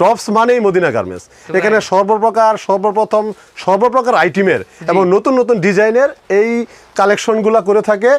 Tops মানেই Madina garments. এখানে সর্বপ্রকার সর্বপ্রথম সর্বপ্রকার আইটেমের এবং নতুন নতুন ডিজাইনের এই কালেকশনগুলো করে থাকে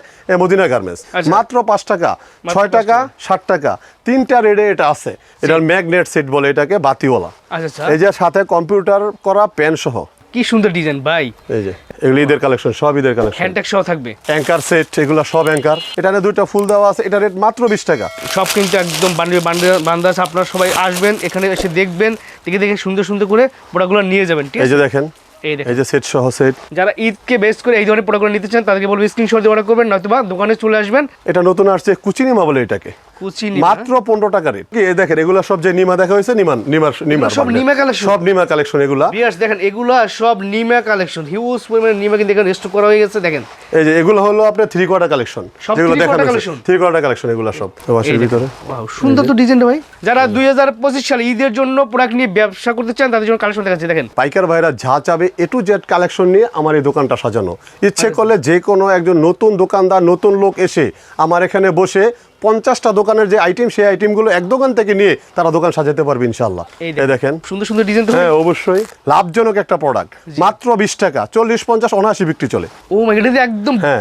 মদিনা গার্মেন্টস। আচ্ছা। মাত্র পাঁচ টাকা ছয় টাকা ষাট টাকা তিনটা রেডে এটা আছে। এটার ম্যাগনেট সেট বলে এটাকে বাতিওয়ালা। আচ্ছা আচ্ছা। এই যে সাথে কম্পিউটার করা পেন সহ কি সুন্দর ডিজাইন ভাই। এই যে এগুলো ঈদের কালেকশন সব ঈদের কালেকশন। হ্যান্ডটেক সহ থাকবে। অ্যাঙ্কার সেট এগুলো সব অ্যাঙ্কার। এখানে দুইটা ফুল দেওয়া আছে এটা রেট মাত্র বিশ টাকা। সব কিন্তু একদম বান্ডে বান্ডে বান্দা আছে। আপনারা সবাই আসবেন এখানে এসে দেখবেন দেখে দেখে সুন্দর সুন্দর করে প্রোডাক্টগুলো নিয়ে যাবেন ঠিক এই আছে? যে দেখেন। এই যে সেট সহ সেট যারা ঈদকে বেস করে এই ধরনের প্রোডাক্টগুলো নিতে চান তাদেরকে বলব স্ক্রিনশট দিয়ে অর্ডার করবেন নয়তো দোকানে চলে আসবেন। এটা নতুন আসছে কুচিনিমা বলে এটাকে। কুচি মাত্র পনেরো টাকা রেট এই দেখেন এগুলো সব যে নিমা দেখা হয়েছে নিমান নিমার নিমার সব নিমা collection? সব নিমা কালেকশন এগুলা। বিয়ার্স দেখেন এগুলো সব নিমা কালেকশন হিউজ পরিমাণে নিমা কিন্তু এখানে স্টক করা হয়ে গেছে দেখেন। এই যে এগুলো হলো আপনার থ্রি কোয়ার্টার কালেকশন যেগুলো হয়েছে। থ্রি কোয়ার্টার কালেকশন এগুলো সব। ওয়াশের ভিতরে। Wow, সুন্দর তো ডিজাইনটা ভাই। যারা দুই হাজার পঁচিশ সালে ঈদের জন্য প্রোডাক্ট নিয়ে ব্যবসা করতে চান তাদের জন্য কালেকশন দেখাচ্ছি দেখেন। পাইকার ভাইরা যা চাবে এ টু জেড কালেকশন নিয়ে আমার এই দোকানটা সাজানো। ইচ্ছে আচ্ছা। করলে যে কোনো একজন নতুন দোকানদার নতুন লোক এসে আমার এখানে বসে পঞ্চাশটা দোকানের যে আইটেম সেই আইটেমগুলো এক দোকান থেকে নিয়ে তারা দোকান সাজাতে পারবে ইনশাল্লাহ এই দেখেন সুন্দর সুন্দর ডিজাইন হ্যাঁ অবশ্যই। লাভজনক একটা প্রোডাক্ট মাত্র বিশ টাকা চল্লিশ পঞ্চাশ অনাশি বিক্রি চলে। ও এটা একদম হ্যাঁ।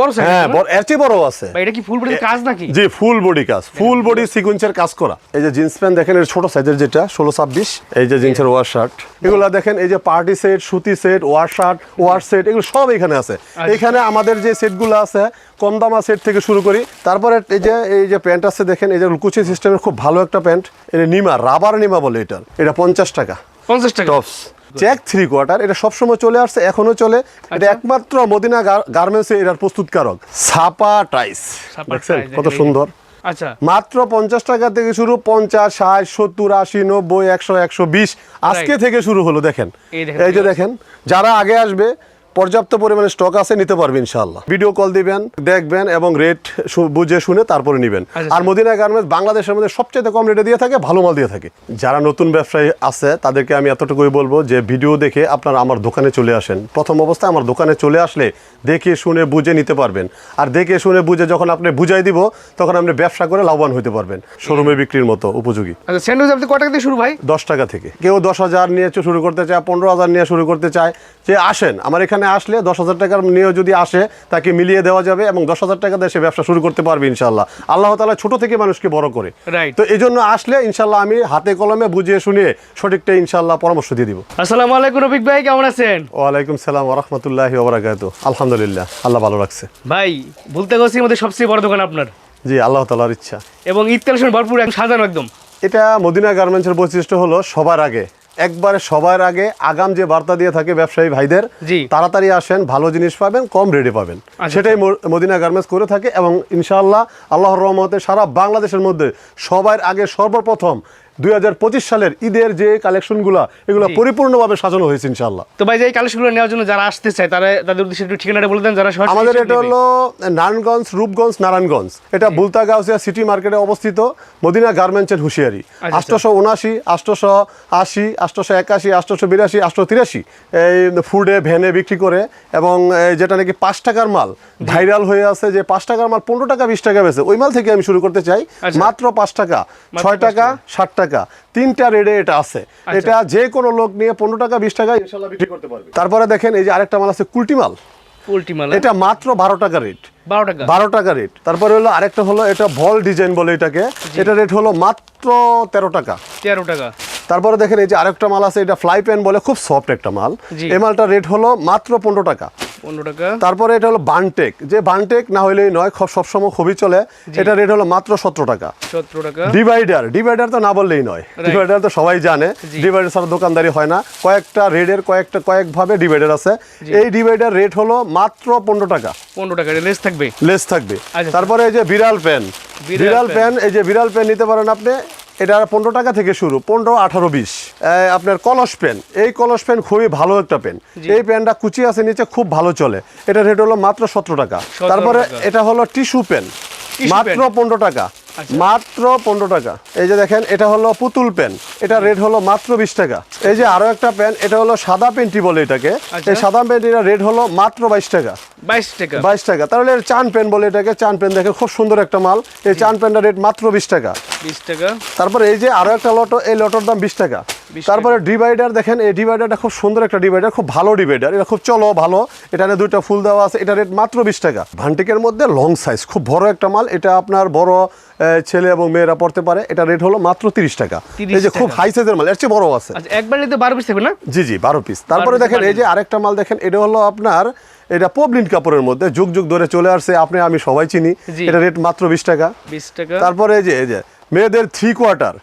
বড় হ্যাঁ এর চেয়ে বড় আছে। এটা কি ফুল বডিতে কাজ নাকি? জি ফুল বডি কাজ। ফুল বডি সিকুয়েন্সের কাজ করা। এই যে জিন্স প্যান্ট দেখেন এর ছোট সাইজের যেটা ষোলো ছাব্বিশ এই যে জিন্সের ওয়ার শার্ট এগুলো দেখেন এই যে পার্টি সেট সুতি সেট ওয়ার শার্ট ওয়ার সেট এগুলো সব এখানে আছে। এখানে আমাদের যে সেটগুলো আছে কম দামা সেট থেকে শুরু করি। তারপরে এই যে এই যে প্যান্ট আছে দেখেন এই যে কুচি সিস্টেমের খুব ভালো একটা প্যান্ট এটা নিমা রাবার নিমা বলে এটার। এটা পঞ্চাশ টাকা। পঞ্চাশ টাকা। টপস চেক থ্রি কোয়ার্টার এটা সবসময় চলে আসছে এখনও চলে। এটা একমাত্র মদিনা গার্মেন্টসে এটার প্রস্তুতকারক। ছাপা টাইস দেখছেন কত সুন্দর। আচ্ছা। মাত্র পঞ্চাশ টাকা থেকে শুরু পঞ্চাশ ষাট সত্তর আশি নব্বই একশো একশো বিশ। আজকে থেকে শুরু হলো দেখেন, এই যে দেখেন যারা আগে আসবে পর্যাপ্ত পরিমাণে স্টক আছে নিতে পারবে ইনশাল্লাহ ভিডিও কল দিবেন দেখবেন এবং রেট বুঝে শুনে তারপরে নেবেন। আচ্ছা, আর মদিনা গার্মেন্টস বাংলাদেশের মধ্যে সবচেয়ে কম রেটে দিয়ে থাকে ভালো মাল দিয়ে থাকে। যারা নতুন ব্যবসায়ী আছে তাদেরকে আমি এতটুকুই বলব যে ভিডিও দেখে আপনারা আমার দোকানে চলে আসেন। প্রথম অবস্থায় আমার দোকানে চলে আসলে দেখে শুনে বুঝে নিতে পারবেন। আর দেখে শুনে বুঝে যখন আপনি বুঝাই দিব তখন আপনি ব্যবসা করে লাভবান হতে পারবেন শোরুমে বিক্রির মতো উপযোগী। আচ্ছা স্যান্ডউইচ আপনি কত টাকা দিয়ে শুরু ভাই? দশ টাকা থেকে। কেউ দশ হাজার নিয়ে শুরু করতে চায় পনেরো হাজার নিয়ে শুরু করতে চায় যে আসেন আমার এখানে আসলে দশ হাজার টাকার নিয়েও যদি আসে তাকে মিলিয়ে দেওয়া যাবে এবং দশ হাজার টাকা দিয়ে সে ব্যবসা শুরু করতে পারবে ইনশাল্লাহ আল্লাহ তালা ছোট থেকে মানুষকে বড় করে। তো এই জন্য আসলে ইনশাল্লাহ আমি হাতে কলমে বুঝিয়ে শুনিয়ে সঠিকটা ইনশাল্লাহ পরামর্শ দিয়ে দিব। আসসালামু আলাইকুম রফিক ভাই কেমন আছেন? ওয়ালাইকুম সালাম ওরহমতুল্লাহ ওবরাকাত আলহামদুলিল্লাহ আল্লাহ ভালো রাখছে। ভাই বলতে গেছি আমাদের সবচেয়ে বড় দোকান আপনার। জি আল্লাহ তালার ইচ্ছা। এবং ঈদ কালেকশন ভরপুর সাজানো একদম। এটা মদিনা গার্মেন্টসের বৈশিষ্ট্য হলো সবার আগে। একবারে সবার আগে আগাম যে বার্তা দিয়ে থাকে ব্যবসায়ী ভাইদের। তাড়াতাড়ি আসেন ভালো জিনিস পাবেন কম রেটে পাবেন আচ্ছা। সেটাই মদিনা গার্মেন্টস করে থাকে এবং ইনশাআল্লাহ আল্লাহর রহমতে সারা বাংলাদেশের মধ্যে সবার আগে সর্বপ্রথম দুই হাজার পঁচিশ সালের ঈদের যে কালেকশনগুলো এগুলো পরিপূর্ণভাবে সাজানো হয়েছে ইনশাল্লাহ তো ভাই যে এই কালেকশনগুলো নেওয়ার জন্য যারা আসতে চায় তারা তাদের উদ্দেশ্যে একটু ঠিকানাটা বলে দেন যারা আমাদের এটা হলো নারায়ণগঞ্জ রূপগঞ্জ নারায়ণগঞ্জ। এটা বুলতা গাউসিয়া সিটি মার্কেটে অবস্থিত মদিনা গার্মেন্টসের হুঁশিয়ারি। আচ্ছা। আষ্টশো উনাশি আষ্টশো আশি আষ্টশো একাশি আষ্টশো বিরাশি আষ্টশো তিরাশি এই ফুডে ভ্যানে বিক্রি করে এবং যেটা নাকি পাঁচ টাকার মাল ভাইরাল হয়ে আছে যে পাঁচ টাকার মাল পনেরো টাকা বিশ টাকা বেছে ওই মাল থেকে আমি শুরু করতে চাই। আচ্ছা। মাত্র পাঁচ টাকা ছয় টাকা। ষাট টাকা। তিনটা রেডে এটা আছে। আচ্ছা। এটা যে কোনো লোক নিয়ে পনেরো টাকা বিশ টাকা ইনশাল্লাহ বিক্রি করতে পারবে। তারপরে দেখেন এই যে আরেকটা মাল আছে কুলটি মাল। এটা মাত্র বারো টাকা রেট। বারো টাকা। রেট। তারপরে হলো আরেকটা হলো এটা ভল ডিজাইন বলে এটাকে। এটা রেট হলো মাত্র তেরো টাকা। তেরো টাকা। তারপরে দেখেন এই যে আরেকটা মাল আছে এটা ফ্লাই প্যান বলে খুব সফট একটা মাল। এই মালটা রেট হলো মাত্র পনেরো টাকা। পনেরো টাকা। তারপরে এটা হলো বানটেক। যে বানটেক না হলেই নয় খুব সবসময় খুবই চলে। এটা রেট হলো মাত্র সতেরো টাকা। সতেরো টাকা। ডিভাইডার। ডিভাইডার তো না বললেই নয়। ডিভাইডার তো সবাই জানে। ডিভাইডার ছাড়া দোকানদারি হয় না। কয়েকটা রেডের কয়েকটা কয়েকভাবে ডিভাইডার আছে। এই ডিভাইডার রেট হলো মাত্র পনেরো টাকা। পনেরো টাকা। লেস থাকবে? লেস থাকবে। আচ্ছা। তারপরে এই যে বিড়াল পেন। বিড়াল। পেন এই যে বিড়াল পেন নিতে পারেন আপনি। এটা পনেরো টাকা থেকে শুরু পনেরো আঠারো বিশ। আপনার কলস পেন এই কলস পেন খুবই ভালো একটা পেন। এই পেনটা কুচি আছে নিচে খুব ভালো চলে। এটা রেট হলো মাত্র সতেরো টাকা। তারপরে এটা হলো টিস্যু পেন মাত্র পনেরো টাকা। মাত্র পনেরো টাকা। এই যে দেখেন এটা হলো পুতুল পেন। এটা রেট হলো মাত্র বিশ টাকা। এই যে আরও একটা পেন এটা হলো সাদা পেন্টি বলে এটাকে। আচ্ছা। এই সাদা পেন্টির রেট হলো মাত্র বাইশ টাকা। বাইশ টাকা। বাইশ টাকা। তাহলে চান পেন বলে এটাকে। চান পেন দেখে খুব সুন্দর একটা মাল। এই চান পেনটার রেট মাত্র বিশ টাকা। টাকা। তারপরে এই যে আরও একটা লটো এই লটোর দাম বিশ টাকা। তারপরে ডিভাইডার দেখেন এই ডিভাইডারটা খুব সুন্দর একটা ডিভাইডার খুব ভালো ডিভাইডার। এটা খুব চলো ভালো। এটা দুইটা ফুল দেওয়া আছে এটা রেট মাত্র বিশ টাকা। ভান্টিকের মধ্যে লং সাইজ খুব বড় একটা মাল। এটা আপনার বড় ছেলে এবং মেয়েরা পড়তে পারে। এটা রেট হলো মাত্র তিরিশ টাকা। এই যে খুব হাই সাইজের মাল এর চেয়ে বড় আছে। আচ্ছা একবার নিতে বারো পিস থাকবে না? জি জি বারো পিস তারপরে দেখেন এই যে আরেকটা মাল দেখেন এটা হলো আপনার এটা পবলিন কাপড়ের মধ্যে যুগ যুগ ধরে চলে আসছে। আপনি আমি সবাই চিনি। এটা রেট মাত্র বিশ টাকা। বিশ টাকা। তারপরে এই যে এই যে মেয়েদের থ্রি কোয়ার্টার।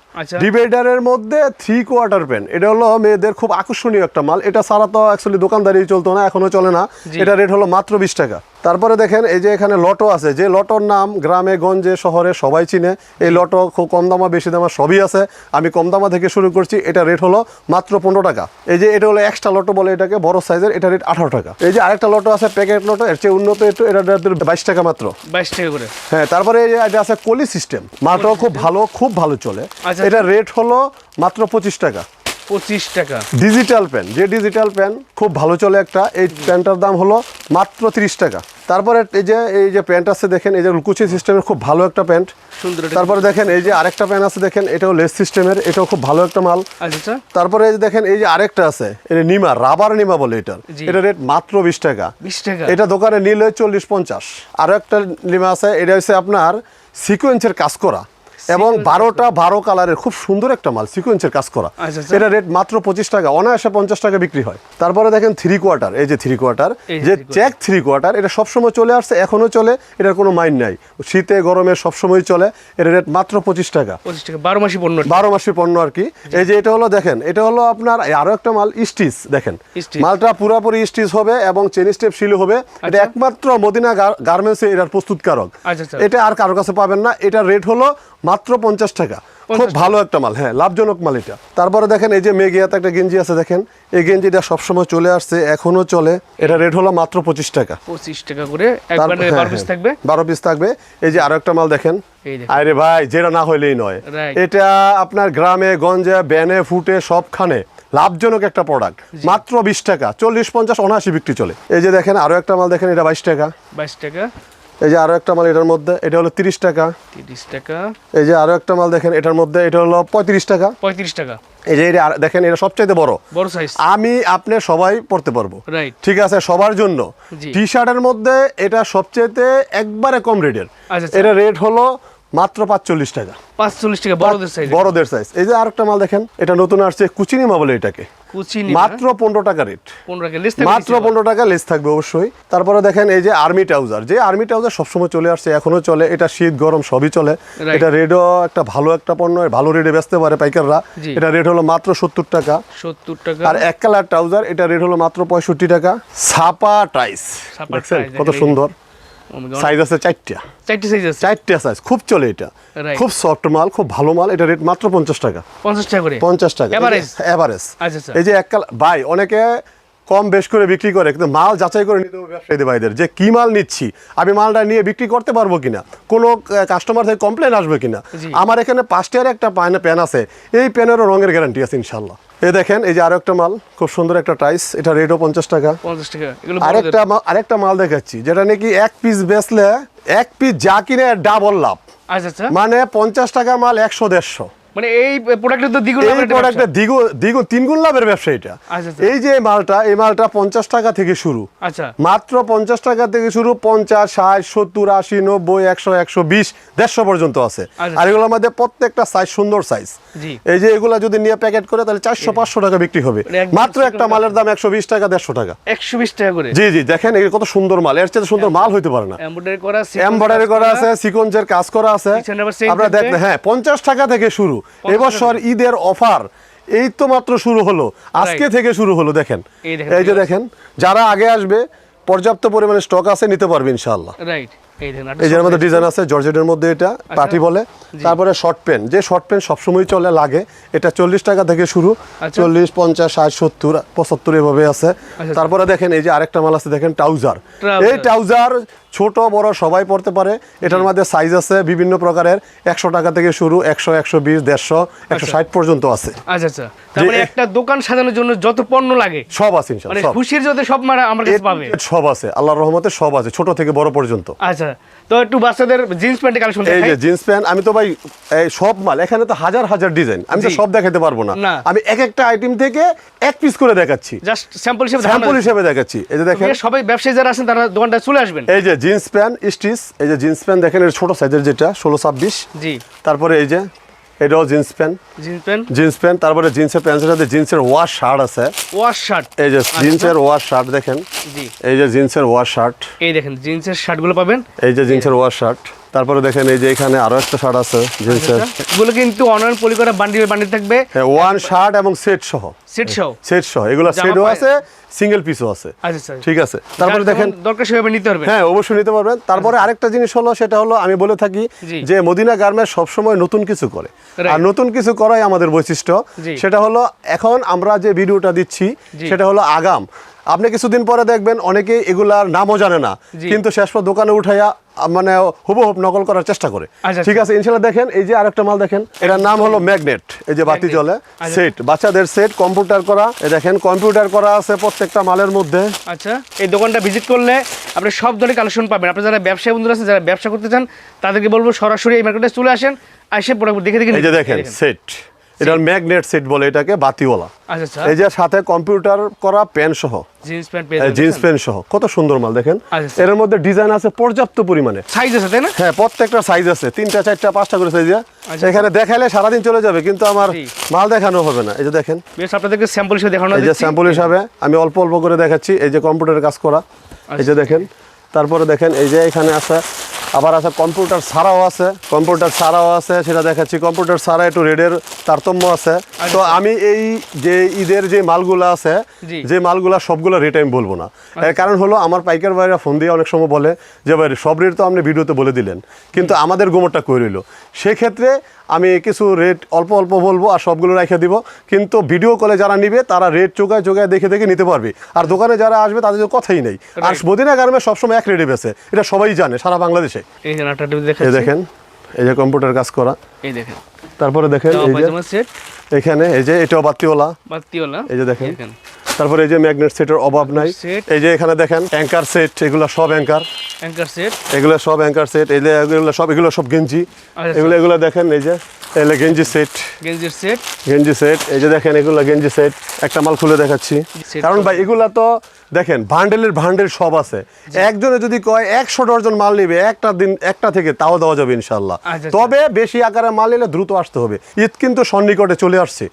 ডিভাইডারের মধ্যে থ্রি কোয়ার্টার প্যান্ট এটা হলো মেয়েদের খুব আকর্ষণীয় একটা মাল। এটা সারা তো অ্যাকচুয়ালি দোকানদারি চলতো না এখনও চলে না। এটা রেট হলো মাত্র বিশ টাকা। তারপরে দেখেন এই যে এখানে লটো আছে যে লটোর নাম গ্রামে গঞ্জে শহরে সবাই চিনে। এই লটো খুব কম দামা বেশি দামা সবই আছে। আমি কম দামা থেকে শুরু করছি এটা রেট হলো মাত্র পনেরো টাকা। এই যে এটা হলো এক্সট্রা লটো বলে এটাকে বড় সাইজের এটা রেট আঠারো টাকা। এই যে আরেকটা লটো আছে প্যাকেট লটো এর চেয়ে উন্নত একটু এটা বাইশ টাকা মাত্র। বাইশ টাকা করে। হ্যাঁ তারপরে এই যে এটা আছে কলি সিস্টেম মালটাও খুব ভালো খুব ভালো চলে। আচ্ছা। এটা রেট হলো মাত্র পঁচিশ টাকা। পঁচিশ টাকা। ডিজিটাল পেন যে ডিজিটাল পেন খুব ভালো চলে একটা। এই পেনটার দাম হলো মাত্র তিরিশ টাকা। তারপরে এই যে এই যে প্যান্ট আছে দেখেন এই যে কুচি সিস্টেমের খুব ভালো একটা প্যান্ট সুন্দর তারপরে দেখেন এই যে আরেকটা প্যান্ট আছে দেখেন এটাও লেস সিস্টেমের এটাও খুব ভালো একটা মাল। আচ্ছা আচ্ছা। তারপরে এই যে দেখেন এই যে আরেকটা আছে এটা নিমা রাবার নিমা বলে এটার। এটা রেট মাত্র বিশ টাকা। বিশ টাকা। এটা দোকানে নিলে চল্লিশ পঞ্চাশ। আরও একটা নিমা আছে এটা হচ্ছে আপনার সিকোয়েন্সের কাজ করা। এবং বারোটা বারো কালারের খুব সুন্দর একটা মাল সিকোয়েন্সের কাজ করা। আচ্ছা, আচ্ছা। এটা রেট মাত্র পঁচিশ টাকা অনায়াসে পঞ্চাশ টাকা বিক্রি হয়। তারপরে দেখেন থ্রি কোয়ার্টার এই যে থ্রি কোয়ার্টার যে চেক থ্রি কোয়ার্টার এটা সবসময় চলে আসছে এখনও চলে এটার কোনো মাইন্ড নাই। শীতে গরমে সবসময় চলে এটা রেট মাত্র পঁচিশ টাকা। বারো মাসি পণ্য বারো মাসের পণ্য আর কি। এই যে এটা হলো দেখেন এটা হলো আপনার আরও একটা মাল স্টিচ দেখেন। মালটা পুরোপুরি স্টিচ হবে এবং চেন স্টেপ শিল হবে। এটা আচ্ছা। একমাত্র মদিনা গার্মেন্টসে এটার প্রস্তুতকারক। এটা আর কারও কাছে পাবেন না। এটা রেট হলো মাত্র পঞ্চাশ টাকা। খুব ভালো একটা মাল হ্যাঁ লাভজনক মাল এটা। তারপরে দেখেন এই যে মেঘিয়াতে একটা গেঞ্জি আছে দেখেন এই গেঞ্জিটা সবসময় চলে আসছে এখনও চলে। এটা রেট হলো মাত্র পঁচিশ টাকা। পঁচিশ টাকা করে হ্যাঁ, বারো পিস হ্যাঁ, থাকবে? বারো পিস থাকবে। এই যে আরও একটা মাল দেখেন আরে ভাই যেটা না হইলেই নয়। এটা আপনার গ্রামে গঞ্জে ব্যানে ফুটে সবখানে লাভজনক একটা প্রোডাক্ট মাত্র বিশ টাকা চল্লিশ পঞ্চাশ অনাশি বিক্রি চলে। এই যে দেখেন আরও একটা মাল দেখেন এটা বাইশ টাকা। বাইশ টাকা। এই যে আরও একটা মাল এটার মধ্যে এটা হলো তিরিশ টাকা। তিরিশ টাকা। এই যে আরও একটা মাল দেখেন এটার মধ্যে এটা হলো পঁয়ত্রিশ টাকা। পঁয়ত্রিশ টাকা। এই যে এটা দেখেন এটা সবচাইতে বড়। বড় সাইজ আমি আপনি সবাই পড়তে পারব। রাইট ঠিক আছে সবার জন্য। টি শার্টের মধ্যে এটা সবচেয়ে একবারে কম রেটের। আচ্ছা, আচ্ছা। এটা রেট হলো মাত্র পাঁচচল্লিশ টাকা। পাঁচচল্লিশ টাকা বড়দের সাইজ বড়দের সাইজ এই যে আরেকটা মাল দেখেন এটা নতুন আসছে কুচিনিমা বলে এটাকে। মাত্র পনেরো টাকা রেট মাত্র পনেরো টাকা লেস থাকবে অবশ্যই। তারপরে দেখেন এই যে আর্মি ট্রাউজার যে আর্মি ট্রাউজার সবসময় চলে আসছে এখনও চলে। এটা শীত গরম সবই চলে। এটা রেটও একটা ভালো একটা পণ্য ভালো রেটে বেচতে পারে পাইকাররা। এটা রেট হলো মাত্র সত্তর টাকা। সত্তর টাকা। আর এক কালার ট্রাউজার এটা রেট হলো মাত্র পঁয়ষট্টি টাকা। ছাপা টাইস কত সুন্দর। সাইজ আছে চারটা। চারটি সাইজ আছে? চারটা সাইজ খুব চলে এটা। খুব সফট মাল খুব ভালো মাল এটা রেট মাত্র পঞ্চাশ টাকা। পঞ্চাশ টাকা করে? পঞ্চাশ টাকা? এভারেজ আচ্ছা, আচ্ছা। এই যে এক কাল ভাই অনেকে কম বেশ করে বিক্রি করে কিন্তু মাল যাচাই করে নিতে হবে ব্যবসায়ীদের ভাইদের যে কি মাল নিচ্ছি আমি মালটা নিয়ে বিক্রি করতে পারব কিনা কোনো কাস্টমার থেকে কমপ্লেন আসবে কিনা। আমার এখানে পাঁচটার একটা পায়না প্যান আছে এই প্যানেরও রঙের গ্যারান্টি আছে ইনশাল্লাহ এই দেখেন এই যে আরও একটা মাল খুব সুন্দর একটা টাইস এটা রেটও পঞ্চাশ টাকা পঞ্চাশ টাকা আরেকটা। আরেকটা মাল দেখাচ্ছি যেটা নাকি এক পিস বেচলে এক পিস যা কিনে ডাবল লাভ আচ্ছা আচ্ছা মানে পঞ্চাশ টাকার মাল একশো দেড়শো মানে এই প্রোডাক্টের তো দ্বিগুণ এই একটা প্রোডাক্টের ব্যবসা। দ্বিগুণ দ্বিগুণ তিনগুণ লাভের ব্যবসা এটা আচ্ছা। এই যে মালটা এই মালটা পঞ্চাশ টাকা থেকে শুরু আচ্ছা মাত্র পঞ্চাশ টাকা থেকে শুরু পঞ্চাশ ষাট সত্তর আশি নব্বই একশো একশো বিশ দেড়শো পর্যন্ত আছে। আর এগুলোর মধ্যে প্রত্যেকটা সাইজ সুন্দর সাইজ। এই যে এগুলা যদি নিয়ে প্যাকেট করে তাহলে চারশো পাঁচশো টাকা বিক্রি হবে। মানে মাত্র একটা মালের দাম একশো বিশ টাকা দেড়শো টাকা। একশো বিশ টাকা করে। জি জি দেখেন এই কত সুন্দর মাল। এর চেয়ে সুন্দর মাল হইতে পারে না। এমব্রয়ডারি করা আছে সিকোয়েন্সের কাজ করা আছে। আপনারা। দেখেন হ্যাঁ পঞ্চাশ টাকা থেকে শুরু। এবছর ঈদের অফার এই তো মাত্র শুরু হলো। আজকে থেকে শুরু হলো দেখেন। এই দেখেন, এই যে দেখেন যারা আগে আসবে পর্যাপ্ত পরিমাণে স্টক আছে নিতে পারবে ইনশাআল্লাহ। রাইট এই যে মধ্যে ডিজাইন আছে জর্জেটের মধ্যে এটা পার্টি বলে। তারপরে শর্ট প্যান্ট যে শর্ট প্যান্ট সবসময় চলে লাগে। এটা চল্লিশ টাকা থেকে শুরু। আচ্ছা। চল্লিশ পঞ্চাশ ষাট সত্তর পঁচাত্তর এভাবে আছে। তারপরে দেখেন এই যে আরেকটা মাল আছে দেখেন ট্রাউজার। এই ট্রাউজার ছোট বড় সবাই পড়তে পারে। এটার মধ্যে সাইজ আছে বিভিন্ন প্রকারের। একশো টাকা থেকে শুরু একশো একশো বিশ দেড়শো একশো ষাট পর্যন্ত আছে। আচ্ছা আচ্ছা। একটা দোকান সাজানোর জন্য যত পণ্য লাগে সব আছে মানে সব। খুশির যত সব পাবে A to Z সব আছে আল্লাহর রহমতে সব আছে ছোট থেকে বড় পর্যন্ত। আচ্ছা তো একটু বাচ্চাদের জিন্স প্যান্টের কালেকশন এই যে জিন্স প্যান্ট আমি তো ভাই এই সব মাল এখানে তো হাজার হাজার ডিজাইন আমি তো সব দেখাতে পারব না। না। আমি এক একটা আইটেম থেকে এক পিস করে দেখাচ্ছি। জাস্ট স্যাম্পল হিসেবে স্যাম্পল হিসেবে দেখাচ্ছি। এই যে দেখেন। সবাই ব্যবসায়ী যারা আছেন তারা দোকানটা চলে আসবেন। এই যে জিন্স প্যান্ট স্টিচ এই যে জিন্স প্যান্ট দেখেন এর ছোট সাইজের যেটা ষোলো ছাব্বিশ। জি। তারপরে এই যে এটাও jeans pant jeans pant jeans pant তারপরে জিন্সের প্যান্টের সাথে জিন্সের ওয়াশ শার্ট আছে। ওয়াশ শার্ট এই যে জিন্সের ওয়াশ শার্ট দেখেন। জি। এই যে জিন্সের ওয়াশ শার্ট এই দেখেন জিন্সের শার্টগুলো পাবেন। এই যে জিন্সের ওয়াশ শার্ট তারপরে দেখেন এই যে এখানে আরও একটা শার্ট আছে জিন্সের। এগুলো কিন্তু অনলাইন পলি করা বান্ডিল বান্ডিল থাকবে। হ্যাঁ ওয়ান শার্ট এবং সেট সহ। সেট সহ? সেট সহ এগুলো সেটও আছে সিঙ্গেল পিসও আছে। আচ্ছা আচ্ছা। ঠিক আছে। তারপরে দেখেন দরকার সেভাবে নিতে পারবেন। হ্যাঁ অবশ্যই নিতে পারবেন। তারপরে আরেকটা জিনিস হলো সেটা হলো আমি বলে থাকি যে মদিনা গার্মেন্টস সবসময় নতুন কিছু করে। আর নতুন কিছু করাই আমাদের বৈশিষ্ট্য। সেটা হলো এখন আমরা যে ভিডিওটা দিচ্ছি সেটা হলো আগাম। আপনি কিছুদিন পরে দেখবেন অনেকে এগুলার নামও জানে না। কিন্তু শেষ পর দোকানে উঠাইয়া মানে হুবহুব নকল করার চেষ্টা করে। আচ্ছা, ঠিক আছে ইনশাল্লাহ দেখেন এই যে আরেকটা মাল দেখেন এটার নাম হলো ম্যাগনেট এই যে বাতি জলে আচ্ছা। সেট বাচ্চাদের সেট কম্পিউটার করা এই দেখেন কম্পিউটার করা আছে প্রত্যেকটা মালের মধ্যে। আচ্ছা এই দোকানটা ভিজিট করলে আপনি সব ধরনের কালেকশন পাবেন। আপনি যারা ব্যবসায়ী বন্ধুরা আছেন যারা ব্যবসা করতে চান তাদেরকে বলব সরাসরি এই মার্কেটে চলে আসেন আসে প্রোডাক্ট দেখে দেখে এই যে দেখেন সেট এটার ম্যাগনেট সেট বলে এটাকে বাতিওয়ালা। আচ্ছা আচ্ছা। এই যে সাথে কম্পিউটার করা সহ। জিন্স প্যান্ট সহ। কত সুন্দর মাল দেখেন। আচ্ছা। এর মধ্যে ডিজাইন আছে পর্যাপ্ত পরিমাণে। সাইজ আছে তাই না? হ্যাঁ প্রত্যেকটা সাইজ আছে। তিনটা চারটা পাঁচটা করে সাইজ। এখানে দেখাইলে সারাদিন চলে যাবে কিন্তু আমার মাল দেখানো হবে না। এই যে দেখেন। বেশ আপনাদেরকে স্যাম্পল হিসেবে দেখানো এই যে। স্যাম্পল হিসাবে আমি অল্প অল্প করে দেখাচ্ছি। এই যে কম্পিউটারের কাজ করা। এই। যে দেখেন। তারপরে দেখেন এই যে এখানে আছে আবার আছে কম্পিউটার ছাড়াও আছে কম্পিউটার ছাড়াও আছে সেটা দেখাচ্ছি। কম্পিউটার ছাড়া একটু রেডের তারতম্য আছে। তো আমি এই যে ঈদের যে মালগুলো আছে আচ্ছা। আচ্ছা। যে মালগুলা সবগুলো রেট আমি বলব না। এর কারণ হলো আমার পাইকার ভাইরা ফোন দিয়ে অনেক সময় বলে যে ভাই সব রেট তো আপনি ভিডিওতে বলে দিলেন। কিন্তু আমাদের গোমরটা করে রইল? সেক্ষেত্রে আমি কিছু রেট অল্প অল্প বলব আর সবগুলো রেখে দিব। কিন্তু ভিডিও কলে যারা নিবে তারা রেট চোখায় চোগায় দেখে দেখে নিতে পারবে। আর দোকানে যারা আসবে তাদের তো কথাই নেই। আর মদিনা গার্মে সবসময় এক রেটে বেছে এটা সবাই জানে সারা বাংলাদেশে। এই দেখেন এই যে কম্পিউটার কাজ করা। এই দেখেন। তারপরে দেখেন এই যে এখানে এই যে এটাও বাত্তিওয়ালা। বাত্তিওয়ালা। এই যে দেখেন। তারপরে এই যে ম্যাগনেট সেটের অভাব নাই। এই যে এখানে দেখেন অ্যাঙ্কার সেট এগুলো সব অ্যাঙ্কার অ্যাঙ্কার সেট এগুলো সব অ্যাঙ্কার সেট এই যে এগুলো সব এগুলো সব গেঞ্জি। আচ্ছা। এগুলো এগুলো দেখেন এই যে এগুলো গেঞ্জি সেট গেঞ্জির সেট গেঞ্জি সেট এই যে দেখেন এগুলো গেঞ্জি সেট একটা মাল খুলে দেখাচ্ছি। কারণ ভাই এগুলো তো দেখেন ভান্ডেলের ভান্ডেল সব আছে। একজনে যদি কয় একশো ডজন মাল নিবে একটা দিন একটা থেকে তাও দেওয়া যাবে ইনশাল্লাহ আচ্ছা, তবে বেশি আকারে মাল নিলে দ্রুত আসতে হবে। ঈদ কিন্তু সন্নিকটে চলে আসছে।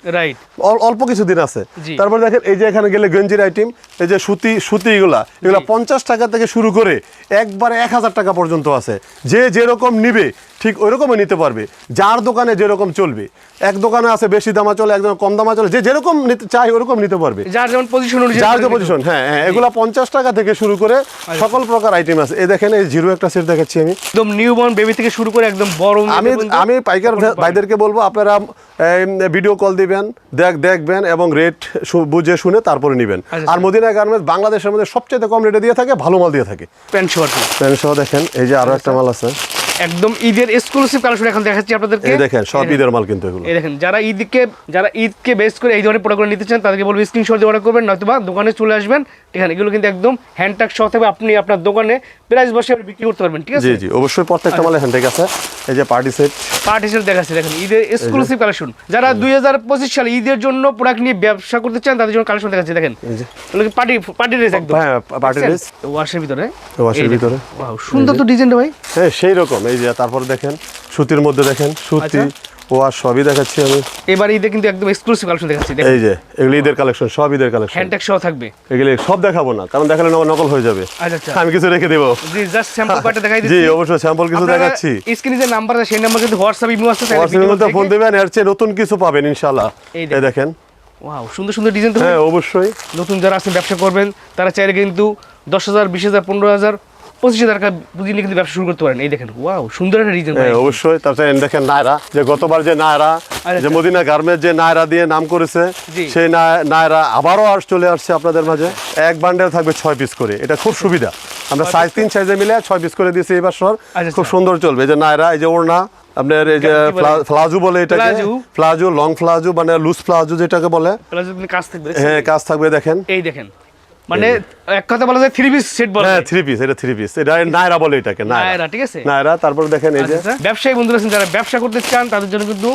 অল্প কিছু দিন আছে তারপরে দেখেন এই যে এখানে গেলে গঞ্জির আইটেম এই যে সুতি সুতি এগুলা এগুলা পঞ্চাশ টাকা থেকে শুরু করে একবারে এক হাজার টাকা পর্যন্ত আছে। যে যেরকম নিবে ঠিক ওই রকমই নিতে পারবে। যার দোকানে যেরকম চলবে। এক দোকানে আছে বেশি দামা চলে একদম কম দামা চলে যে যেরকম নিতে চাই ওরকম নিতে পারবে। যার যেমন পজিশন যার যে পজিশন হ্যাঁ হ্যাঁ এগুলা পঞ্চাশ টাকা থেকে শুরু করে আচ্ছা। সকল প্রকার আইটেম আছে। এই দেখেন এই জিরো একটা সেট দেখাচ্ছি আমি। একদম নিউ বর্ন বেবি থেকে শুরু করে একদম বড় আমি আমি পাইকার ভাইদেরকে বলব আপনারা ভিডিও কল দিবেন দেখ দেখবেন এবং রেট বুঝে শুনে তারপরে নেবেন। আচ্ছা, আর মদিনা গার্মেন্টস বাংলাদেশের মধ্যে সবচেয়ে কম রেটে দিয়ে থাকে ভালো মাল দিয়ে থাকে। প্যান্ট শার্ট প্যান্ট সহ দেখেন এই যে আরও একটা মাল আছে। একদম ঈদের এক্সক্লুসিভ কালেকশন এখন দেখাচ্ছি আপনাদেরকে। এই দেখেন সব ঈদের মাল কিন্তু এগুলো। এই দেখেন যারা ঈদকে যারা ঈদকে বেস করে এই ধরনের প্রোডাক্ট নিতে চান তাদেরকে বলব স্ক্রিনশট দিয়ে অর্ডার করবেন নয়তো বা দোকানে চলে আসবেন। এখানে এগুলো কিন্তু একদম হ্যান্ডটাক সহ থাকবে। আপনি আপনার দোকানে প্রাইস বসে আপনি বিক্রি করতে পারবেন ঠিক আছে? জি জি অবশ্যই প্রত্যেকটা মালে হ্যান্ডেক আছে এই যে পার্টি সেট পার্ট হিসেবে দেখাচ্ছি দেখেন ঈদের এক্সক্লুসিভ কালেকশন যারা দুই হাজার পঁচিশ সালে ঈদের জন্য প্রোডাক্ট নিয়ে ব্যবসা করতে চান তাদের জন্য কালেকশন দেখাচ্ছি দেখেন। পার্টি পার্টি ড্রেস একদম? হ্যাঁ পার্টি ড্রেস ওয়াশের ভিতরে। ওয়াশের ভিতরে। সুন্দর তো ডিজাইনটা ভাই। হ্যাঁ সেই রকম। এই যে তারপর দেখেন সুতির মধ্যে দেখেন সুতি। ও আর সবই দেখাচ্ছি আমি। এবার ঈদে কিন্তু একদম এক্সক্লুসিভ কালেকশন দেখাচ্ছি এই যে এগুলো ঈদের কালেকশন সব ঈদের কালেকশন হ্যান্ডটাক সহ থাকবে। এগুলি সব দেখাবো না কারণ দেখালে নকল- নকল হয়ে যাবে। আচ্ছা আচ্ছা। আমি কিছু রেখে দেবো। জি জাস্ট স্যাম্পল কয়টা দেখাই জি অবশ্যই স্যাম্পল কিছু দেখাচ্ছি। স্ক্রিনে যে নাম্বার আছে সেই নাম্বার কিন্তু হোয়াটসঅ্যাপ ইমো আছে হোয়াটসঅ্যাপের মধ্যে ফোন দেবেন এর চেয়ে নতুন কিছু পাবেন ইনশাল্লাহ এই এই দেখেন। ওয়াও সুন্দর সুন্দর ডিজাইন তো। হ্যাঁ অবশ্যই। নতুন যারা আছেন ব্যবসা করবেন তারা চাইলে কিন্তু দশ হাজার বিশ হাজার পনেরো হাজার পঁচিশ হাজার টাকা পুঁজি নিয়ে কিন্তু ব্যবসা শুরু করতে পারেন এই দেখেন ওয়াও সুন্দর একটা রিজন হ্যাঁ, অবশ্যই তারপরে দেখেন নায়রা যে গতবার যে নায়রা আচ্ছা। যে মদিনা যে নায়রা দিয়ে নাম করেছে সেই নায়রা আবারও আস চলে আসছে আপনাদের মাঝে। এক বান্ডেল থাকবে ছয় পিস করে। এটা খুব সুবিধা। আমরা সাইজ তিন সাইজে মিলে ছয় পিস করে দিয়েছি এবার সর। আচ্ছা, খুব আচ্ছা। সুন্দর চলবে। যে নায়রা এই যে ওড়না আপনার এই যে ফ্লাজু বলে এটাকে। ফ্লাজু। লং ফ্লাজু মানে লুজ ফ্লাজু যেটাকে বলে। কাজ থাকবে হ্যাঁ কাজ থাকবে দেখেন। এই দেখেন মানে এক কথা বলা যায় থ্রি পিস সেট বলা হ্যাঁ থ্রি পিস এটা থ্রি পিস এটা নায়রা বলে এটাকে নায়রা, ঠিক আছে? নায়রা তারপর দেখেন এই যে। আচ্ছা, আচ্ছা। ব্যবসায়ী বন্ধুরা আছেন যারা ব্যবসা করতে চান তাদের জন্য কিন্তু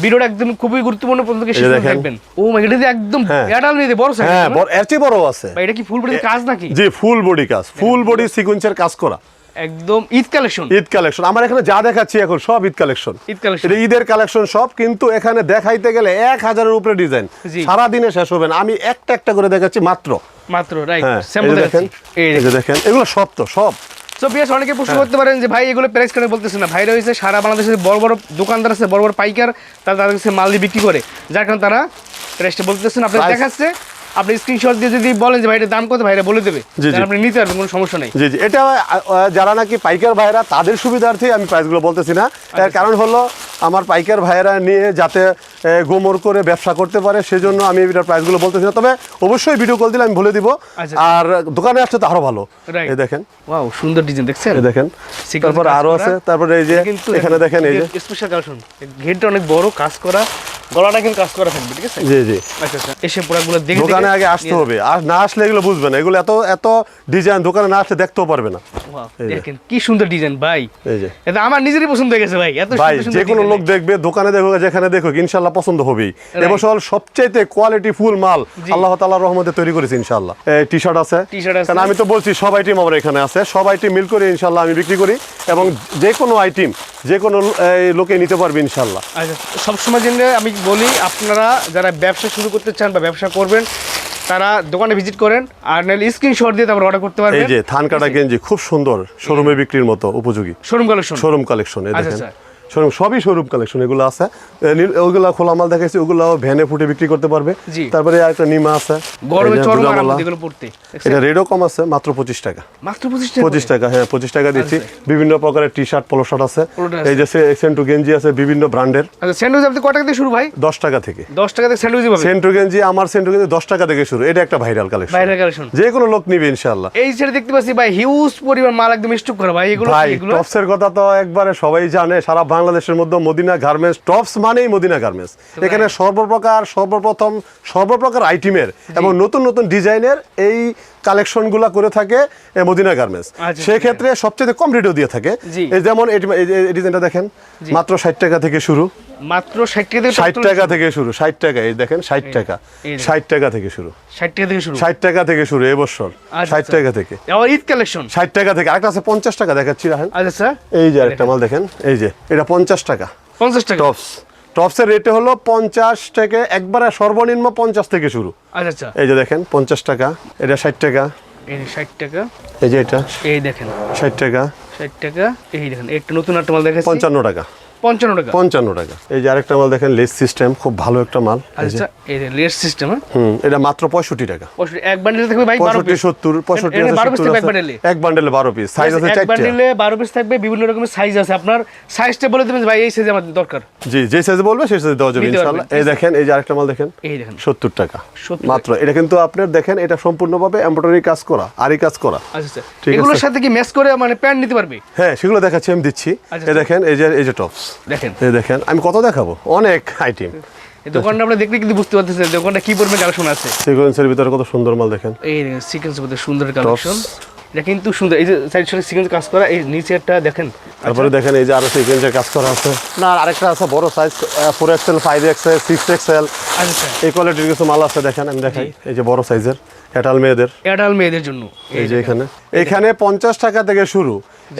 ভিডিওটা একদম খুবই গুরুত্বপূর্ণ পর্যন্ত শেষ। দেখবেন ও মাই গড এটা একদম হ্যাঁ। অ্যাডাল নিয়ে বড় সাইজ হ্যাঁ বড়- এর চেয়ে বড় আছে। ভাই এটা কি ফুল বডি কাজ নাকি? জি ফুল বডি কাজ। ফুল বডি সিকোয়েন্সের কাজ করা। একদম ঈদ কালেকশন। ঈদ কালেকশন। আমার এখানে যা দেখাচ্ছি এখন সব ঈদ কালেকশন। ঈদ। এটা ঈদের কালেকশন সব কিন্তু এখানে দেখাইতে গেলে এক হাজারের উপরে ডিজাইন। সারা দিনে শেষ হবে না। আমি একটা একটা করে দেখাচ্ছি মাত্র। মাত্র রাইট হ্যাঁ স্যাম্পল দেখেন এই যে। দেখেন এগুলো সব তো সব। সো বিয়াস অনেকে হ্যাঁ। প্রশ্ন করতে পারেন যে ভাই এগুলো প্রাইস কেন বলতেছে না? ভাই রয়েছে সারা বাংলাদেশে বড় বড় দোকানদার আছে বড় বড় পাইকার তারা তাদের কাছে মাল দিয়ে বিক্রি করে। যার কারণে তারা প্রাইসটা বলতেছেন। আপনি Price- দেখাচ্ছে আপনি স্ক্রিনশট দিয়ে যদি বলেন যে ভাই এটার দাম কত ভাইরা বলে দেবে। আপনি নিতে পারবেন কোনো সমস্যা নেই। জি জি। এটা যারা নাকি পাইকার ভাইরা তাদের সুবিধার্থে আমি প্রাইসগুলো বলতেছি না। আচ্ছা। এর কারণ হলো আমার পাইকার ভাইরা নিয়ে যাতে গোমর করে ব্যবসা করতে পারে সেজন্য আমি এটার প্রাইসগুলো বলতেছি না। তবে অবশ্যই ভিডিও কল দিলে আমি বলে দিব। আচ্ছা। আর দোকানে আসলে তো আরও ভালো। এই দেখেন। ওয়াও সুন্দর ডিজাইন দেখছেন? এই দেখেন। তারপর আরও আছে। তারপরে এই যে এখানে দেখেন এই যে। স্পেশাল কালেকশন ঘেরটা অনেক বড় কাজ করা। গলাটা কিন্তু কাজ করা থাকবে ঠিক আছে? জি জি। আচ্ছা আচ্ছা। এসে প্রোডাক্টগুলো দেখে দোকানে আগে আসতে হবে। আর না আসলে এগুলো বুঝবে না। এগুলো এত এত ডিজাইন দোকানে না আসলে দেখতেও পারবে না। দেখেন কি সুন্দর ডিজাইন ভাই। এই যে। এটা আমার নিজেরই পছন্দ হয়ে গেছে ভাই। এত সুন্দর যে কোনো লোক দেখবে দোকানে দেখো যেখানে দেখো ইনশাল্লাহ পছন্দ হবেই। এবছর সবচাইতে কোয়ালিটি ফুল মাল আল্লাহ তাআলার রহমতে তৈরি করেছি ইনশাল্লাহ টি শার্ট আছে। কারণ আমি তো বলছি সব আইটেম আমার এখানে আছে। সব আইটেম মিল করে ইনশাল্লাহ আমি বিক্রি করি এবং যে কোনো আইটেম যে কোনো লোকে নিতে পারবে ইনশাল্লাহ আচ্ছা সবসময় জন্য আমি বলি আপনারা যারা ব্যবসা শুরু করতে চান বা ব্যবসা করবেন তারা দোকানে ভিজিট করেন আর নাহলে স্ক্রিনশট দিয়ে তারপর অর্ডার করতে এই যে থান কাটা গেঞ্জি খুব সুন্দর শোরুমে বিক্রির মতো উপযোগী। শোরুম কালেকশন শোরুম কালেকশন এই আচ্ছা, দেখেন। আচ্ছা। শোরুম সবই শোরুম কালেকশন এগুলো আছে। এ, নীল- খোলা মাল দেখাইছি ওগুলো ভ্যানে ফুটে বিক্রি করতে পারবে। তারপরে একটা নিমা আছে। গরমে চরম আরাম। এগুলো পড়তে। এটা রেডও কম আছে মাত্র পঁচিশ টাকা। মাত্র পঁচিশ টাকা? পঁচিশ টাকা হ্যাঁ পঁচিশ টাকা দিচ্ছি। বিভিন্ন প্রকারের টি শার্ট পোলো শার্ট আছে এই যে সেন্টু গেঞ্জি আছে বিভিন্ন ব্র্যান্ডের আচ্ছা স্যান্ডউইচ আপনি কয় টাকা দিয়ে শুরু ভাই? দশ টাকা থেকে। দশ টাকা থেকে স্যান্ডউইচ পাবেন? সেন্টু গেঞ্জি আমার সেন্টু গেঞ্জি দশ টাকা থেকে শুরু। এটা একটা ভাইরাল কালেকশন বাইরের কালেকশন যে কোনো লোক নিবে ইনশাআল্লাহ। এই ছেড়ে দেখতে পাচ্ছি ভাই হিউজ পরিমাণ মাল একদম স্টক করা। ভাই এগুলো এগুলো? টপসের কথা তো একবারে সবাই জানে সারা বাংলাদেশের মধ্যে মদিনা গার্মেন্টস টপস মানেই মদিনা গার্মেন্টস এখানে সর্বপ্রকার সর্বপ্রথম সর্বপ্রকার আইটেমের এবং নতুন নতুন ডিজাইনের এই কালেকশনগুলো করে থাকে মদিনা গার্মেন্টস। আচ্ছা, সেক্ষেত্রে সবচেয়ে কম রেটও দিয়ে থাকে। যেমন ডিজাইনটা দেখেন মাত্র ষাট টাকা থেকে শুরু। মাত্র ষাট টাকা থেকে ষাট টাকা থেকে শুরু ষাট টাকা এই দেখেন ষাট টাকা। ষাট টাকা থেকে শুরু। ষাট টাকা থেকে শুরু। ষাট টাকা থেকে শুরু এবছর আচ্ছা, ষাট আচ্ছা। টাকা থেকে। আবার ঈদ কালেকশন। ষাট টাকা থেকে আরেকটা আছে পঞ্চাশ টাকা দেখাচ্ছি রাখেন আচ্ছা এই যে আরেকটা মাল দেখেন এই যে এটা পঞ্চাশ টাকা। পঞ্চাশ টাকা। টপস টপসের রেটে হলো পঞ্চাশ থেকে একবারে সর্বনিম্ন পঞ্চাশ থেকে শুরু। আচ্ছা আচ্ছা। এই যে দেখেন পঞ্চাশ টাকা এটা ষাট টাকা। এই ষাট টাকা। এই যে এটা এই দেখেন। ষাট টাকা। ষাট টাকা এই দেখেন একটা নতুন একটা মাল দেখেন পঞ্চান্ন টাকা। পঞ্চান্ন টাকা। পঞ্চান্ন টাকা। এই যে আরেকটা মাল দেখেন লেস সিস্টেম খুব ভালো একটা মাল। আচ্ছা এই লেট সিস্টেম হ্যাঁ? হুম এটা মাত্র পঁয়ষট্টি টাকা। এক বান্ডেলে থাকবে ভাই পঁয়ষট্টি সত্তর পঁয়ষট্টি এক বান্ডেলে বারো পিস সাইজ আছে এক বান্ডেলে বারো পিস থাকবে বিভিন্ন রকমের সাইজ আছে। আপনার সাইজটা বলে দেবেন ভাই এই সাইজ আমার দরকার। জি যে সাইজ বলবে সেই সাইজ দেওয়া যাবে ইনশাল্লাহ এই দেখেন এই যে আরেকটা মাল দেখেন এই দেখেন। সত্তর টাকা। 70 মাত্র। এটা কিন্তু আপনার দেখেন এটা সম্পূর্ণভাবে এমব্রয়ডারি কাজ করা আরি কাজ করা। আচ্ছা আচ্ছা। এগুলোর সাথে কি ম্যাচ করে মানে প্যান্ট নিতে পারবে? হ্যাঁ সেগুলো দেখাচ্ছি আমি দিচ্ছি। আচ্ছা, এই দেখেন এই যে এই যে টপস দেখেন। এই দেখেন আমি কত দেখাবো? অনেক আইটেম এই দোকানটা আপনি দেখলে কিন্তু বুঝতে পারতেছেন দোকানটা কি পরিমাণ কালেকশন আছে। সিকোয়েন্সের ভিতরে কত সুন্দর মাল দেখেন। এই সিকোয়েন্সের মধ্যে সুন্দর কালেকশন এটা কিন্তু সুন্দর। এই যে সাইড সাইড সিকোয়েন্স কাজ করা এই নিচেরটা দেখেন। তারপরে দেখেন এই যে আরও সিকোয়েন্সের কাজ করা আছে। না আরেকটা আছে বড় size four XL five XL six XL এই কোয়ালিটির কিছু মাল আছে দেখেন আমি দেখাই। এই যে বড় সাইজের মেয়েদের। অ্যাডাল মেয়েদের জন্য। এই যে এখানে। এখানে পঞ্চাশ টাকা থেকে শুরু।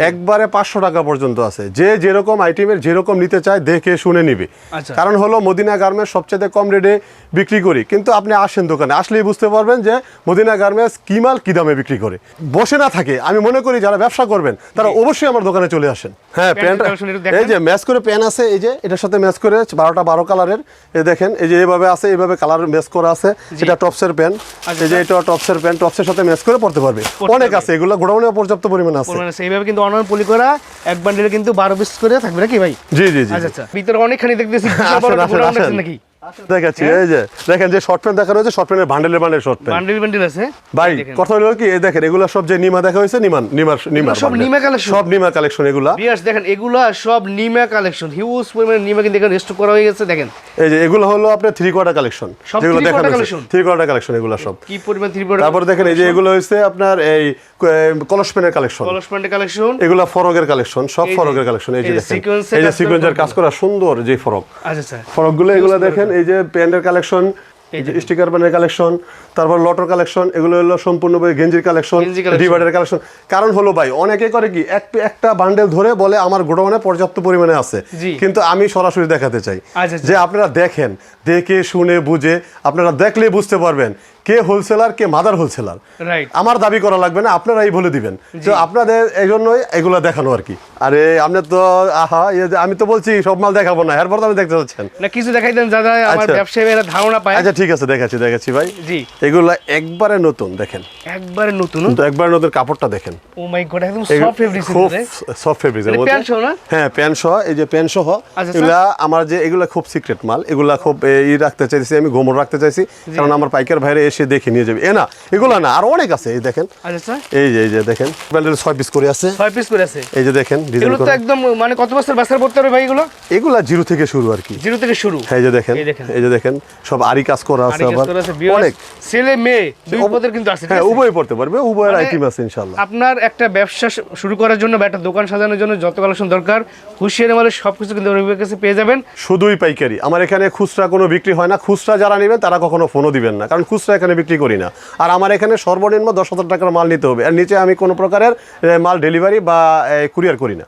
একবারে পাঁচশো টাকা পর্যন্ত আছে। যে যেরকম আইটেমের যেরকম নিতে চায় দেখে শুনে নিবে। আচ্ছা। কারণ হলো মদিনা গার্মেন্টস সবচেয়ে কম রেটে বিক্রি করি। কিন্তু আপনি আসেন দোকানে আসলেই বুঝতে পারবেন যে মদিনা গার্মেন্টস কি মাল কি দামে বিক্রি করে। বসে না থাকে আমি মনে করি যারা ব্যবসা করবেন তারা অবশ্যই আমার দোকানে চলে আসেন। হ্যাঁ প্যান্ট। এই যে ম্যাচ করে প্যান আছে এই যে এটার সাথে ম্যাচ করে বারোটা বারো কালারের এই দেখেন এই যে এইভাবে আছে এইভাবে কালার ম্যাচ করা আছে এটা টপসের প্যান আচ্ছা, এই যে এটা টপসের প্যান টপসের সাথে ম্যাচ করে পড়তে পারবে। অনেক আছে এগুলো গোডাউনে পর্যাপ্ত পরিমাণ আছে। এইভাবে কিন্তু অনলাইন পলি করা এক বান্ডিলে কিন্তু বারো পিস করে থাকবে নাকি ভাই? জি জি জি আচ্ছা আচ্ছা। ভিতরে অনেকখানি দেখতেছি। নাকি? দেখাচ্ছি এই যে দেখেন যে শর্ট প্যান্ট দেখানো হয়েছে শর্ট প্যান্টের বান্ডেলের bundle short pant bundle bundle আছে। ভাই কথা হলো কি এই দেখেন এগুলো সব যে নিমা দেখা হয়েছে নিমান নিমার নিমার সব নিমা collection? সব নিমা কালেকশন এগুলা। বিয়ার্স দেখেন এগুলা সব নিমা কালেকশন হিউজ পরিমাণে নিমা কিন্তু এখানে স্টক করা হয়ে গেছে দেখেন। এই যে এগুলো হলো আপনার থ্রি কোয়ার্টার কালেকশন যেগুলো দেখা হয়েছে। থ্রি কোয়ার্টার কালেকশন এগুলো সব। কি পরিমাণ থ্রি তারপর দেখেন এই যে এগুলো হচ্ছে আপনার এই কলস কালেকশন কলস কালেকশন এগুলো ফরকের কালেকশন সব ফরকের কালেকশন এই যে এই দেখেন। এই যে কাজ করা সিকোয়েন্সের কাজ করা সুন্দর যে ফরক। আচ্ছা আচ্ছা। ফরকগুলো এগুলো দেখেন এই যে প্যান্টের কালেকশন স্টিকার প্যানের কালেকশন তারপর লটর কালেকশন এগুলো হলো সম্পূর্ণ গেঞ্জির কালেকশন। ডিভাইডার কালেকশন কারণ হলো ভাই অনেকে করে কি এক একটা বান্ডেল ধরে বলে আমার গোডাউনে পর্যাপ্ত পরিমাণে আছে কিন্তু আমি সরাসরি দেখাতে চাই আচ্ছা, আচ্ছা। যে আপনারা দেখেন দেখে শুনে বুঝে আপনারা দেখলে বুঝতে পারবেন কে হোলসেলার কে মাদার হোলসেলার আমার দাবি করা লাগবে না আপনারাই বলে দিবেন। তো আপনাদের এই জন্যই এগুলো দেখানো আর কি। আরে আপনি তো আহা যে আমি তো বলছি সব মাল দেখাবো না। এরপর তো আমি দেখতে চাচ্ছেন না কিছু দেখাই দেন যারা আমার আচ্ছা। ব্যবসায়ীরা ধারণা পায়। আচ্ছা ঠিক আছে দেখাচ্ছি দেখাচ্ছি ভাই। জি। এগুলো একবারে নতুন দেখেন। একবারে নতুন? কিন্তু একবারে নতুন কাপড়টা দেখেন। ও মাই গড একদম সফট ফেব্রিক খুব সফট ফেব্রিক্স মানে প্যান্ট সহ না? হ্যাঁ প্যান্ট সহ এই যে প্যান্ট সহ। আচ্ছা, এগুলা আমার যে এগুলা খুব সিক্রেট মাল। এগুলা খুব ই রাখতে চাইছি আমি গোমর রাখতে চাইছি। কারণ আমার পাইকার ভাইরে এসে দেখে নিয়ে যাবে। এ না এগুলা না আর অনেক আছে এই দেখেন। আচ্ছা আচ্ছা। এই যে এই যে দেখেন। প্যান্ডেল ছয় পিস করে আছে। ছয় পিস করে আছে। এই যে দেখেন এগুলো তো একদম মানে কত বছর বাসার পড়তে হবে ভাই এগুলো? এগুলা জিরো থেকে শুরু আর কি। জিরো থেকে শুরু। এই যে দেখেন এই যে দেখেন সব আরি কাজ করা আছে আবার। অনেক। ছেলে মেয়ে দুই পদের কিন্তু আছে হ্যাঁ? উভয় পড়তে পারবে উভয়ের মানে আইটেম আছে ইনশাল্লাহ আপনার একটা ব্যবসা শুরু করার জন্য বা একটা দোকান সাজানোর জন্য যত কালেকশন দরকার হুশিয়ারি মালের সব কিছু কিন্তু রবিবার কাছে পেয়ে যাবেন। শুধুই পাইকারি। আমার এখানে খুচরা কোনো বিক্রি হয় না। খুচরা যারা নেবেন তারা কখনো ফোনও দিবেন না। কারণ খুচরা এখানে বিক্রি করি না। আর আমার এখানে সর্বনিম্ন দশ হাজার টাকার মাল নিতে হবে। আর নিচে আমি কোনো প্রকারের মাল ডেলিভারি বা কুরিয়ার করি না।